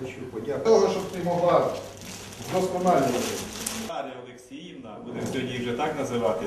Хочу подякувати. Того, щоб ти могла вдосконалювати. Дар'я Олексіївна, будемо сьогодні їх вже так називати.